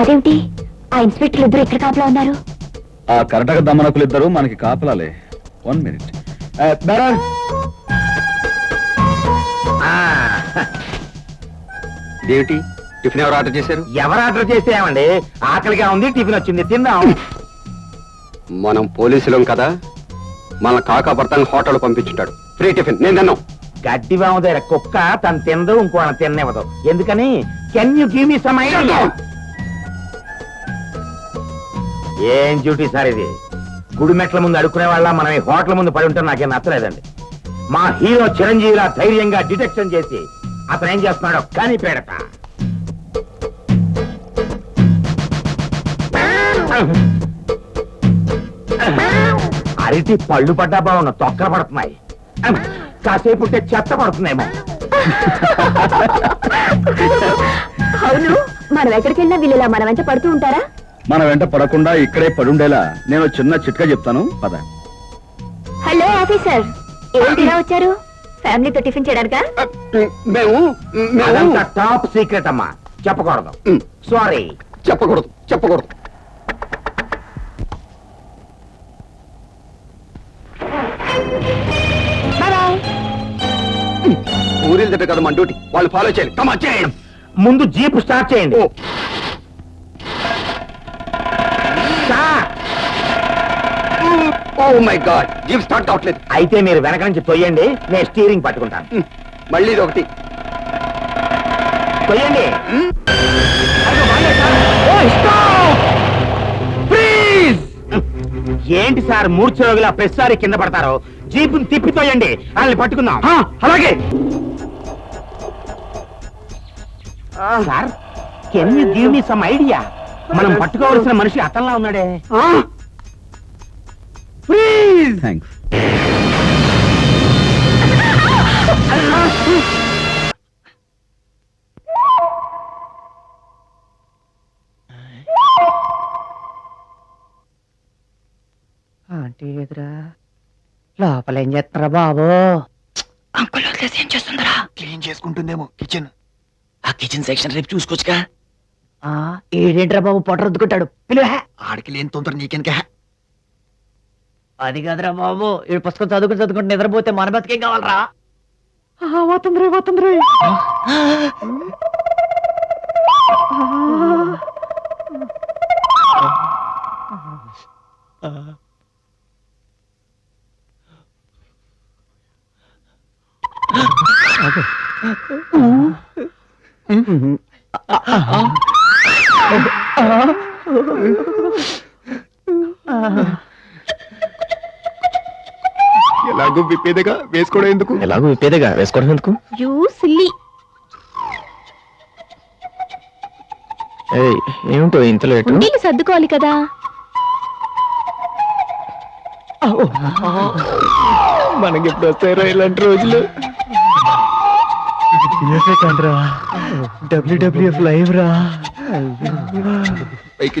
అదేమిటి? ఆ ఇన్స్పెక్టర్లు ఇద్దరు ఎక్కడ కాపలా ఉన్నారు? ఆ కరటక దమనకులిద్దరూ మనకి కాపలాలే. వన్ మినిట్ ఏమిటి టిఫిన్ ఎవరు ఆర్డర్ చేశారు? ఎవరు ఆర్డర్ చేసేయమండి ఆకలిగా ఉంది టిఫిన్ వచ్చింది తిందాం. మనం పోలీసులం కదా. మన కాకా భర్తను హోటల్ పంపించుంటాడు. ఫ్రీ టిఫిన్ నేను తిన్నాం. గడ్డి వాము దగ్గర కుక్క తను తిందు ఇంకో తిన్నివ్వదు. ఎందుకని? Can you give me some ఏం డ్యూటీ సార్ ఇది? గుడి మెట్ల ముందు అడుక్కునే వాళ్ళ మనం ఈ హోటల్ ముందు పడి ఉంటే నాకేం నచ్చలేదండి. మా హీరో చిరంజీవిలా ధైర్యంగా డిటెక్షన్ చేసి అతను ఏం చేస్తున్నాడో కానీ పేడట అరటి పళ్ళు పడ్డా బాగున్న తొక్కర పడుతున్నాయి. కాసేపు ఉంటే చెత్త పడుతున్నాయేమో అవును మనం ఎక్కడికి వెళ్ళినా వీళ్ళు ఇలా మన వెంట పడుతూ ఉంటారా? మన వెంట పడకుండా ఇక్కడే పడుండేలా నేను చిన్న చిట్కా చెప్తాను. పద. హలో ఆఫీసర్ ఏంటి ఇలా వచ్చారు? ఫ్యామిలీతో టిఫిన్ చేయడానికా? మేము మేము. అదంతా టాప్ సీక్రెట్ అమ్మా. చెప్పకూడదు. సారీ చెప్పకూడదు చెప్పకూడదు. బాయ్. బాయ్ ఊరిల్ దగ్గర కదా మన డ్యూటీ. వాళ్ళు ఫాలో చేయాలి. కమా చేయండి. ముందు జీప్ స్టార్ట్ చేయండి. మై గాడ్ జీప్ స్టార్ట్ కావట్లేదు అయితే మీరు వెనక నుంచి తొయ్యండి నేను స్టీరింగ్ పట్టుకుంటాను. మళ్ళీ ఇది ఒకటి. తొయ్యండి! Freeze! ఏంటి సార్ మూర్ఛరోగిలా ప్రతిసారి కింద పడతారు? జీపుని తిప్పి తోయండి వాళ్ళని పట్టుకుందాం. అలాగే. Sir can you give me some idea మనం పట్టుకోవాల్సిన మనిషి అతనిలా ఉన్నాడే. ప్లీజ్ థ్యాంక్స్ ఆంటీ ఎదురా. లోపల ఏం చేస్తారా బాబు అంకుల్ వదిలేసి ఏం చేస్తుందరా క్లీన్ చేసుకుంటుందేమో కిచెన్ ఆ కిచెన్ సెక్షన్ రేపు చూసుకోవచ్చుగా. ఆ ఏడేంట్రా బాబు పొట్ట రుద్దుకుంటాడు. పిలువ. ఆడికి లేని తొందర నీకెనక అది కాదురా బాబు. ఈ పుస్తకం చదువుకుని చదువుకుంటే నిద్రపోతే మన బతికేం కావాలరా? పోతుంది పోతుంది ఎలాగో విప్పేదిగా వేసుకోవడం ఎందుకు? ఎలాగో విప్పేదేగా వేసుకోవడం ఎందుకు? You silly. ఏమిటో ఇంత లేటు సర్దుకోవాలి కదా. మనకి ఎప్పుడు వస్తాయో ఇలాంటి రోజులు. డబ్ల్యూడబ్ల్యూఎఫ్ లైవ్ రా. పైకి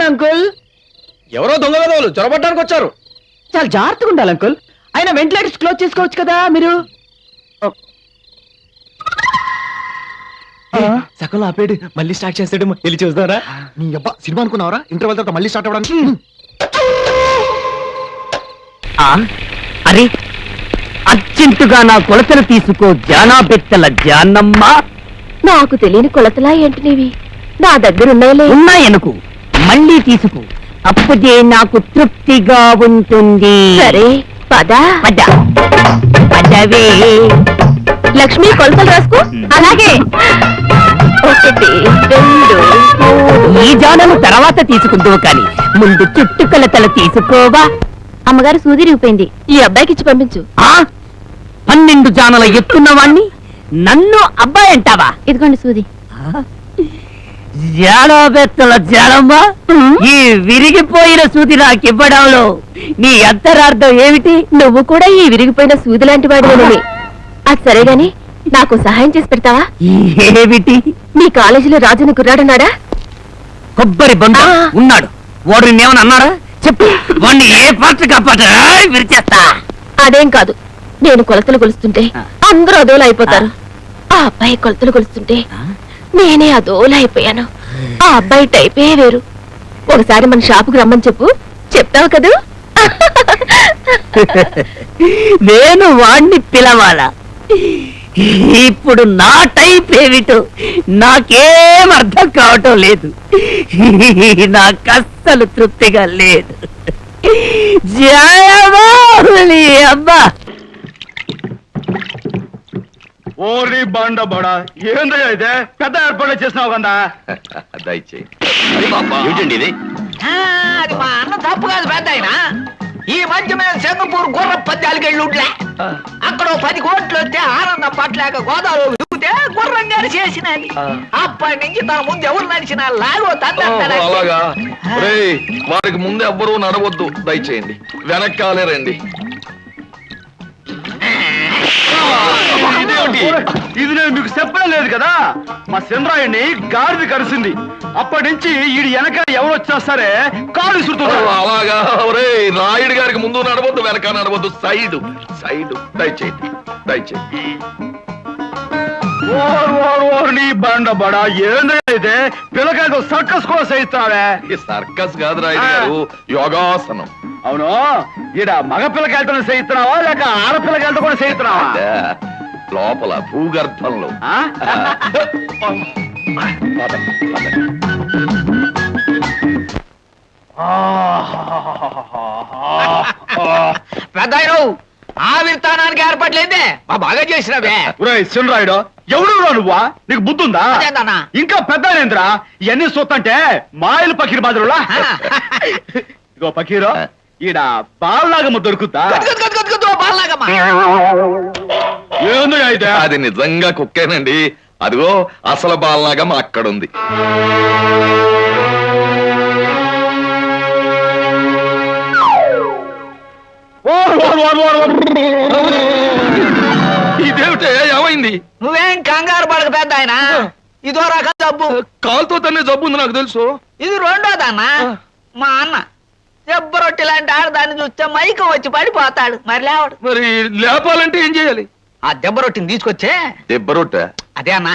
ఏమైంది అంకుల్? ఎవరో దొంగ విధవులు చొరబడ్డానికి వచ్చారు. చాలా జాగ్రత్తగా ఉండాలి అంకుల్. అయినా వెంటిలేటర్స్ క్లోజ్ చేసుకోవచ్చు కదా మీరు? సగంలో ఆపేడు మళ్ళీ స్టార్ట్ చేస్తాడు వెళ్ళి చూద్దారా. నీ అబ్బా సినిమా అనుకున్నావరా? ఇంటర్వెల్ తర్వాత మళ్ళీ స్టార్ట్ అవ్వడానికి? అరే అర్జెంటుగా నా కొలతలు తీసుకో జానా బెత్తల జానమ్మ. నాకు తెలియని కొలతలా ఏంటి నీవి? నా దగ్గర ఉన్నాయిలే ఉన్నాయనుకు. మళ్ళీ తీసుకో. అప్పుడే నాకు తృప్తిగా ఉంటుంది. సరే పద. పద. పదవే. లక్ష్మి కొలతలు రాసుకో. అలాగే. ఒకటి రెండు ఈ జానము తర్వాత తీసుకుందువు కాని ముందు చుట్టుకొలతలు తీసుకోవా? అమ్మగారు సూది రిగిపోయింది ఈ అబ్బాయికి ఇచ్చి పంపించు. ఆ? పన్నెండు జానల ఎత్తున్నవాణ్ణి నన్ను అబ్బాయి అంటావా? ఇదిగోండి సూది. జాడబెత్తల జాడమ్మ ఈ విరిగిపోయిన సూది నాకివ్వడంలో నీ అంతరార్థం ఏమిటి? నువ్వు కూడా ఈ విరిగిపోయిన సూది లాంటి వాడివేనని అది సరే గాని నాకు సహాయం చేసి పెడతావా? ఏమిటి? మీ కాలేజీలో రాజుని కుర్రాడున్నాడా కొబ్బరి ఆ. ఉన్నాడు. వాడు నిన్నేమని అన్నారా? చెప్పు. వాడిని ఏ పాత్ర కాపాట విరిచేస్తా. అదేం కాదు. నేను కొలతలు కొలుస్తుంటే. అందరూ అదోలా అయిపోతారు. ఆ. అబ్బాయి కొలతలు కొలుస్తుంటే నేనే అదోలైపోయాను. ఆ అబ్బాయి టైపే వేరు. ఒకసారి మన షాపుకి రమ్మని చెప్పు. చెప్తావు కదూ? నేను వాణ్ణి పిలవాలా? ఇప్పుడు నా టైప్ ఏమిటో నాకేం అర్థం కావటం లేదు. నాకు అస్సలు తృప్తిగా లేదు. జయబాహులి అబ్బా! ఓరి బండ బడా ఏందయ్యా ఇదే? పెద్ద ఏర్పాట్లు చేసినావు కదా దయచేయి. ఏంటండి ఇది? అది మా అన్న తప్పు కాదు పెద్ద ఆయన. ఈ మధ్య మీద సింగపూర్ గుర్ర పద్యాలకి వెళ్ళి ఉంట్లే. అక్కడ ఓ పది కోట్లు వస్తే ఆనందం పట్టలేక గోదావరి దిగితే గుర్రం గారు చేసినది అప్పటి నుంచి తన ముందు ఎవరు నడిచినా లాగో అలాగా? రేయ్ వారికి ముందు ఎవ్వరూ నడవద్దు. దయచేయండి. వెనక్కాలే రండి. ఇదేమిటి? ఇది నేను మీకు చెప్పడం లేదు కదా? మా చంద్రాయుడిని గాడిది కరిసింది. అప్పటి నుంచి ఈడు వెనక ఎవరు వచ్చినా సరే కాలు విసురుతున్నారు అలాగా? రే రాయుడు గారికి ముందు నడవద్దు వెనక నడవద్దు. సైడ్ సైడ్ దయచేయండి దయచేయండి. ఓరు ఓరు ఓరు నీ బండ బడా. ఏందయ్యా ఇదే పిల్లకాయకు సర్కస్ కూడా చేయిస్తావే? ఈ సర్కస్ కాదు రాయుడు గారు యోగాసనం. అవును. ఈడ మగ పిల్లకాయలతో చేయిస్తున్నావా లేక ఆడపిల్లకాయలతో కూడా చేయిస్తున్నావా? లోపల భూగర్భంలో. ఆ? పెద్ద ఆవిర్తానానికి ఏర్పడలేదే మా బాగా చేసినవే. చిన్నరాయుడు ఎవడు నువ్వా? నీకు బుద్ధుందా? అదేందన్నా? ఇంకా పెద్దనేంద్రా ఇవన్నీ చూస్తుంటే మాయలు పకీర్ బాదురులా? ఇగో పకీరు ఈడ బాల్లాగమ్మ దొరుకుతా ఏందో అయితే? అది నిజంగా కుక్కేనండి. అదిగో అసలు బాలనాగం అక్కడుంది. ఇదేమిటే? ఏమైంది? నువ్వేం కంగారు పడక పెద్ద ఆయన ఇదో రకం జబ్బు. కాలుతో తన్నే జబ్బు ఉంది నాకు తెలుసు. ఇది రెండోదన్న మా అన్న. దెబ్బ రొట్టె లాంటి ఆడదాన్ని చూస్తే మైకం వచ్చి పడిపోతాడు. మరి లేవడు. మరి లేపాలంటే ఏం చేయాలి? ఆ దెబ్బ రొట్టెని తీసుకొచ్చే? దెబ్బరొట్టె అదే అన్న.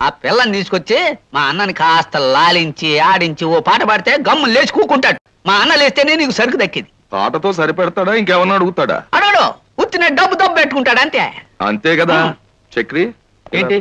ఆ పిల్లని తీసుకొచ్చి మా అన్నని కాస్త లాలించి ఆడించి ఓ పాట పాడితే గమ్ము లేచి కూకుంటాడు. మా అన్న లేస్తేనే నీకు సరుకు దక్కింది. తాటతో సరిపెడతాడా? ఇంకేమన్నా అడుగుతాడా? అడగడు. ఉత్తిన డబ్బు దబ్బు పెట్టుకుంటాడు అంతే. అంతే కదా చక్రి. ఏంటి?